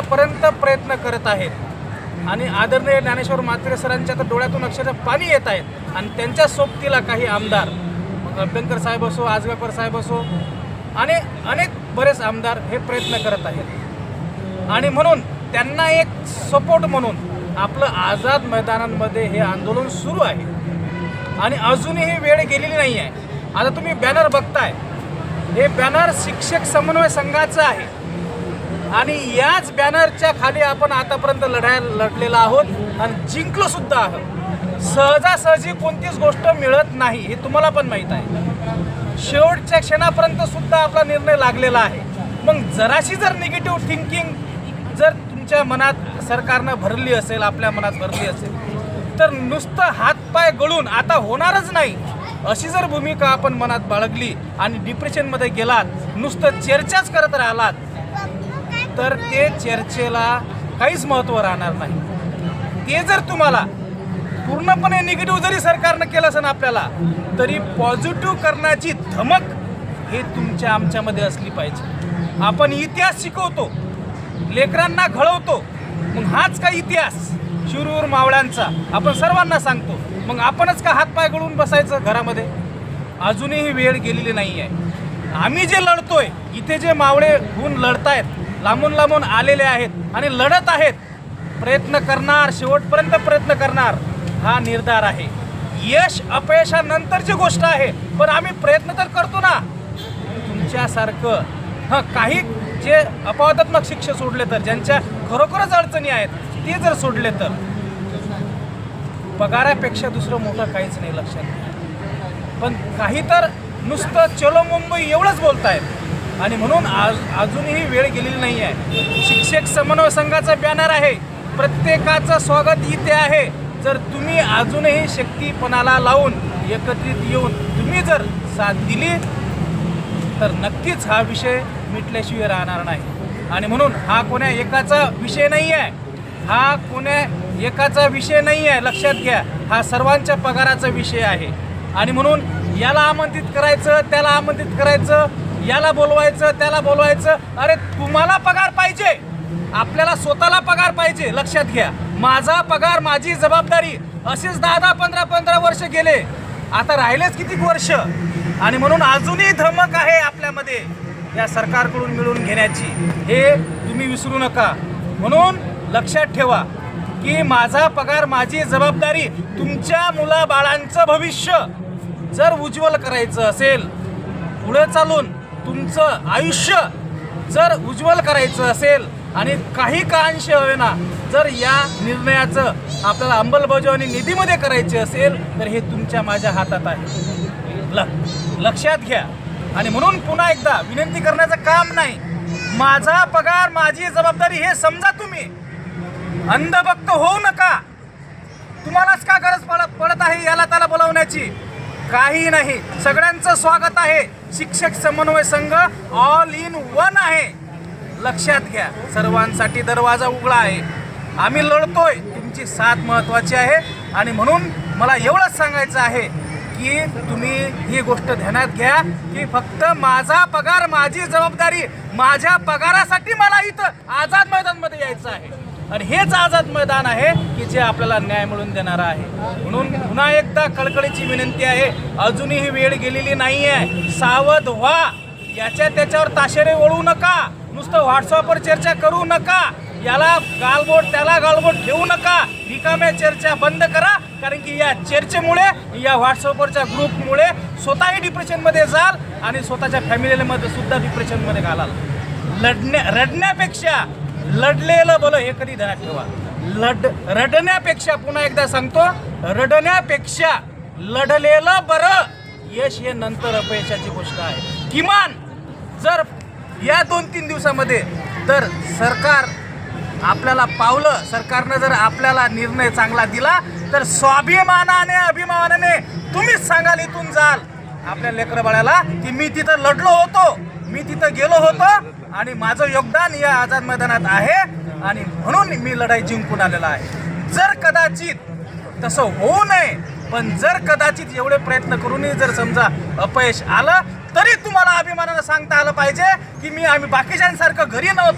मरणापर्यंत प्रयत्न करत आहेत. आणि आदरणीय ज्ञानेश्वर म्हात्रे सरांच्या तर डोळ्यातून अक्षरशः पाणी येत आहेत आणि त्यांच्या सोबतीला काही आमदार अभ्यंकर साहेब असो आजगावकर साहेब असो आणि अनेक बरेच आमदार हे प्रयत्न करत आहेत. आणि म्हणून त्यांना एक सपोर्ट म्हणून आपलं आझाद मैदानांमध्ये हे आंदोलन सुरू आहे. आणि अजूनही वेळ गेलेली नाही आहे आता तुम्ही बॅनर बघताय. हे बॅनर शिक्षक समन्वय संघाचं आहे. आणि याच बॅनरच्या खाली आपण आतापर्यंत लढाय लढलेला आहोत. आणि जिंकलो सुद्धा आहोत. सहजासहजी कोणतीच गोष्ट मिळत नाही हे तुम्हाला पण माहीत आहे. शेवटच्या क्षणापर्यंत सुद्धा आपला निर्णय लागलेला आहे. मग जराशी जर निगेटिव्ह थिंकिंग जर तुमच्या मनात सरकारनं भरली असेल आपल्या मनात भरली असेल तर नुसतं हातपाय गळून आता होणारच नाही अशी जर भूमिका आपण मनात बाळगली आणि डिप्रेशनमध्ये गेलात नुसतं चर्चाच करत राहिलात तर ते चर्चेला काहीच महत्त्व राहणार नाही. ते जर तुम्हाला पूर्णपणे निगेटिव्ह जरी सरकारनं केलं असेल आपल्याला तरी पॉझिटिव्ह करण्याची धमक हे तुमच्या आमच्यामध्ये असली पाहिजे. आपण इतिहास शिकवतो लेकरांना घडवतो मग हाच का इतिहास? शिरूर मावळ्यांचा आपण सर्वांना सांगतो. मग आपणच का हातपाय गळून बसायचं घरामध्ये? अजूनही वेळ गेलेली नाही आहे आम्ही जे लढतोय इथे जे मावळे होऊन लढतायत लांबून लांबून आलेले आहेत आणि लढत आहेत. प्रयत्न करणार शेवटपर्यंत प्रयत्न करणार हा निर्धार आहे. यश अपयशानंतरची गोष्ट आहे पण आम्ही प्रयत्न तर करतो ना. तुमच्यासारखं. हां काही जे अपवादात्मक शिक्षक सोडले तर ज्यांच्या खरोखरच अडचणी आहेत ते जर सोडले तर. पगारापेक्षा दुसरं मोठं काहीच नाही लक्षात पण काही तर नुसतं चलो मुंबई एवढंच बोलतायत. आणि म्हणून आज अजूनही वेळ गेलेली नाही आहे शिक्षक समन्वय संघाचा बॅनर आहे. प्रत्येकाचं स्वागत इथे आहे. जर तुम्ही अजूनही शक्तीपणाला लावून एकत्रित येऊन तुम्ही जर साथ दिली तर नक्कीच हा विषय मिटल्याशिवाय राहणार नाही. आणि म्हणून हा कोण्या एकाचा विषय नाही आहे हा कोण्या एकाचा विषय नाही आहे लक्षात घ्या हा सर्वांच्या पगाराचा विषय आहे. आणि म्हणून याला आमंत्रित करायचं त्याला आमंत्रित करायचं याला बोलवायचं त्याला बोलवायचं. अरे तुम्हाला पगार पाहिजे. आपल्याला स्वतःला पगार पाहिजे. लक्षात घ्या. माझा पगार माझी जबाबदारी. असेच दहा दहा पंधरा पंधरा वर्ष गेले. आता राहिलेच किती वर्ष? आणि म्हणून अजूनही धमक आहे आपल्यामध्ये या सरकारकडून मिळवून घेण्याची. हे तुम्ही विसरू नका. म्हणून लक्षात ठेवा की माझा पगार माझी जबाबदारी तुमच्या मुलाबाळांचं भविष्य. जर उज्ज्वल करायचं असेल पुढे चालून तुमचं आयुष्य जर उज्ज्वल करायचं असेल आणि काही कांश होईना जर या निर्णयाचं आपल्याला अंमलबजावणी निधीमध्ये करायची असेल तर हे तुमच्या माझ्या हातात आहे. ल लक्षात घ्या. आणि म्हणून पुन्हा एकदा विनंती करण्याचं काम नाही. माझा पगार माझी जबाबदारी हे समजा तुम्ही. अंधभक्त होऊ नका. तुम्हालाच का गरज पडत पडत आहे याला त्याला बोलावण्याची? काही नाही. सगळ्यांचं स्वागत आहे. शिक्षक समन्वय संघ ऑल इन वन आहे. लक्षात घ्या सर्वांसाठी दरवाजा उघडा आहे. आम्ही लढतोय. तुमची साथ महत्वाची आहे. आणि म्हणून मला एवढंच सांगायचं आहे की तुम्ही ही गोष्ट ध्यानात घ्या की फक्त माझा पगार माझी जबाबदारी माझ्या पगारासाठी मला इथं आझाद मैदान आणि हेच आझाद मैदान आहे की जे आपल्याला न्याय मिळून देणार आहे. म्हणून पुन्हा एकदा कळकळीची विनंती आहे अजूनही वेळ गेलेली नाही आहे सावध व्हा. याच्या त्याच्यावर ताशेरे ओळू नका. नुसतं व्हॉट्सअपवर चर्चा करू नका. याला गालबोट त्याला गालबोट ठेवू नका. रिकाम्या चर्चा बंद करा. कारण की या चर्चेमुळे या व्हॉट्सअपवरच्या ग्रुपमुळे स्वतःही डिप्रेशनमध्ये जाल आणि स्वतःच्या फॅमिलीमध्ये सुद्धा डिप्रेशनमध्ये घालाल. लढण्या रडण्यापेक्षा लढलेलं बोल हे कधी ध्यानात ठेवा. लढ रडण्यापेक्षा पुन्हा एकदा सांगतो रडण्यापेक्षा लढलेलं बरं. यश हे नंतर अपयशाची गोष्ट आहे. किमान जर या दोन तीन दिवसामध्ये तर सरकार आपल्याला पावलं सरकारनं जर आपल्याला निर्णय चांगला दिला तर स्वाभिमानाने अभिमानाने तुम्हीच सांगाल इथून जाल. आपल्या लेकरबाळाला की मी तिथं लढलो होतो मी तिथं गेलो होतो आणि माझं योगदान या आझाद मैदानात आहे. आणि म्हणून मी लढाई जिंकून आलेला आहे. जर कदाचित तसं होऊ नये पण जर कदाचित एवढे प्रयत्न करूनही जर समजा अपयश आलं तरी तुम्हाला अभिमानानं सांगता आलं पाहिजे की मी आम्ही बाकीच्यांसारखं घरी नव्हतो.